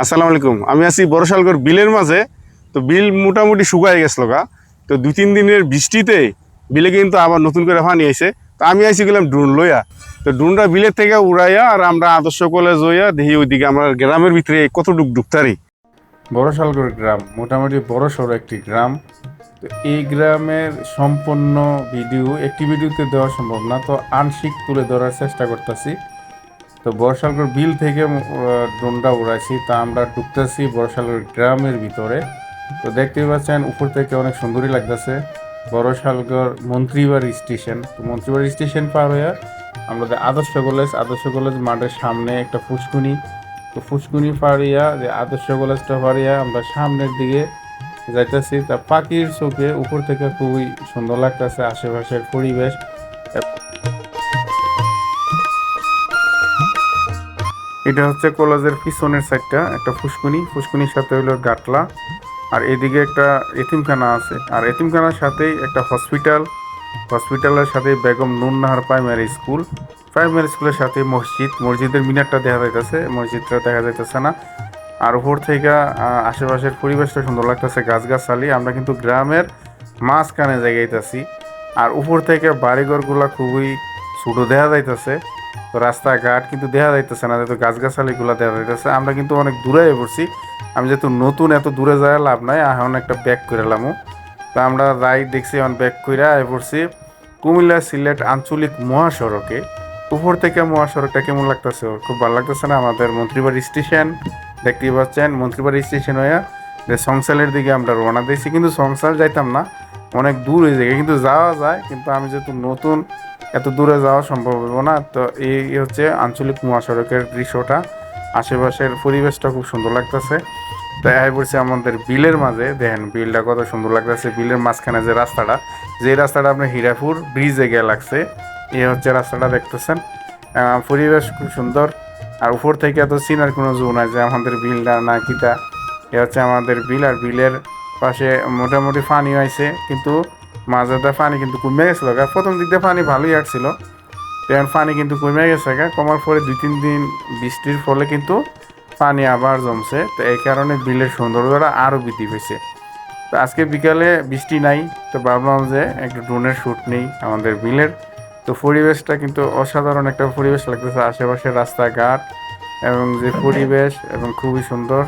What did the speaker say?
আসসালামু আলাইকুম। আমি আছি বড়শালগড় বিলের মাঝে। তো বিল মোটামুটি শুকায় গেছিল গা। তো দুই তিন দিনের বৃষ্টিতে বিলে কিন্তু আবার নতুন করে পানি আইছে। তো আমি আইছি গেলাম ড্রোন লইয়া। তো ড্রোনটা বিলের থেকে উড়াইয়া আর আমরা আদর্শ কলেজ হইয়া দেখি ওইদিকে আমরা গ্রামের ভিতরে কতটুক ডুবতারি। বড়শালগড় গ্রাম, মোটামুটি বড় সড়ো একটি গ্রাম। তো এই গ্রামের সম্পূর্ণ ভিডিও একটি ভিডিওতে দেওয়া সম্ভব না। তো আংশিক তুলে ধরার চেষ্টা করতেছি। তো বড়শালগড় বিল থেকে ড্রোনটা উড়াইছি তা আমরা ঢুকতেছি বড়শালগড় গ্রামের ভিতরে। তো দেখতেই পাচ্ছেন, উপর থেকে অনেক সুন্দরই লাগতেছে। বড়শালগড় মন্ত্রীবাড়ি স্টেশন। তো মন্ত্রীবাড়ি স্টেশন পার হয়ে আমাদের আদর্শ কলেজ আদর্শ কলেজ মাঠের সামনে একটা ফুসকুনি তো ফুসকুনি পাড়িয়া যে আদর্শ কলেজটা পাড়িয়া আমরা সামনের দিকে যাইতেছি। তা পাখির চোখে উপর থেকে খুবই সুন্দর লাগতেছে, আশেপাশের পরিবেশ। এটা হচ্ছে কলেজের পিছনের সাইডটা, একটা ফুসকুনি। ফুসকুনির সাথে হলো গাটলা। আর এদিকে একটা এতিমখানা আছে। আর এতিমখানার সাথেই একটা হসপিটাল। হসপিটালের সাথে Begum Nunnahar primary school. Primary স্কুলের সাথে মসজিদ। মসজিদের মিনারটা দেখা যাইতেছে। মসজিদটা দেখা যাইতেছে না। আর উপর থেকে আশেপাশের পরিবেশটা সুন্দর লাগতেছে। গাছগাছালি। আমরা কিন্তু গ্রামের মাঝখানে জায়গাইতেছি আর উপর থেকে বাড়িঘরগুলা খুবই ছোটো দেখা যাইতেছে। তো রাস্তাঘাট কিন্তু দেখা যাইতেছে না, যেহেতু গাছগাছালিগুলো দেখা যাইতেছে, আমরা কিন্তু অনেক দূরে পড়ছি। আমি যেহেতু নতুন, এত দূরে যাওয়া লাভ নাই, এখন একটা ব্যাক করে এলামও তা আমরা যাই দেখছি, এখন ব্যাক করে আয় পড়ছি কুমিল্লা সিলেট আঞ্চলিক মহাসড়কে। উপর থেকে মহাসড়কটা কেমন লাগতেছে? খুব ভালো লাগতেছে না? আমাদের মন্ত্রীবাড়ি স্টেশন, দেখতেই পাচ্ছেন, মন্ত্রীবাড়ি স্টেশন হয়ে যে সংসালের দিকে আমরা রওনা দিয়েছি। কিন্তু সংসাল যাইতাম না, অনেক দূর হয়ে যায়, কিন্তু যাওয়া যায়। কিন্তু আমি যেহেতু নতুন এত দূরে যাওয়া সম্ভব হবে না। তো এই হচ্ছে আঞ্চলিক মহাসড়কের দৃশ্যটা। আশেপাশের পরিবেশটা খুব সুন্দর লাগতেছে। তাই আই পড়ছে আমাদের বিলের মাঝে, দেখেন বিলটা কত সুন্দর লাগতেছে। বিলের মাঝখানে যে রাস্তাটা যে রাস্তাটা আপনার হীরাপুর ব্রিজে গিয়ে লাগছে, এ হচ্ছে রাস্তাটা দেখতেছেন। পরিবেশ খুব সুন্দর। আর উপর থেকে এত চিনার কোনো জো নাই যে আমাদের বিলটা না কিতা। এ হচ্ছে আমাদের বিল, আর বিলের পাশে মোটামুটি পানি হয়েছে কিন্তু মাঝেটা পানি কিন্তু কমে গেছিল, গা। প্রথম দিক দিয়ে পানি ভালোই আসছিল, এখন পানি কিন্তু কমে গেছে, গা। কমার পরে দুই তিন দিন বৃষ্টির ফলে কিন্তু পানি আবার জমছে, তো এই কারণে বিলের সৌন্দর্যটা আরও বৃদ্ধি পেয়েছে। তো আজকে বিকালে বৃষ্টি নাই, তো ভাবলাম যে একটু ড্রোনের শ্যুট নেই আমাদের বিলের, তো পরিবেশটা কিন্তু অসাধারণ একটা পরিবেশ লাগতেছে, আশেপাশের রাস্তাঘাট এবং যে পরিবেশ, এবং খুবই সুন্দর।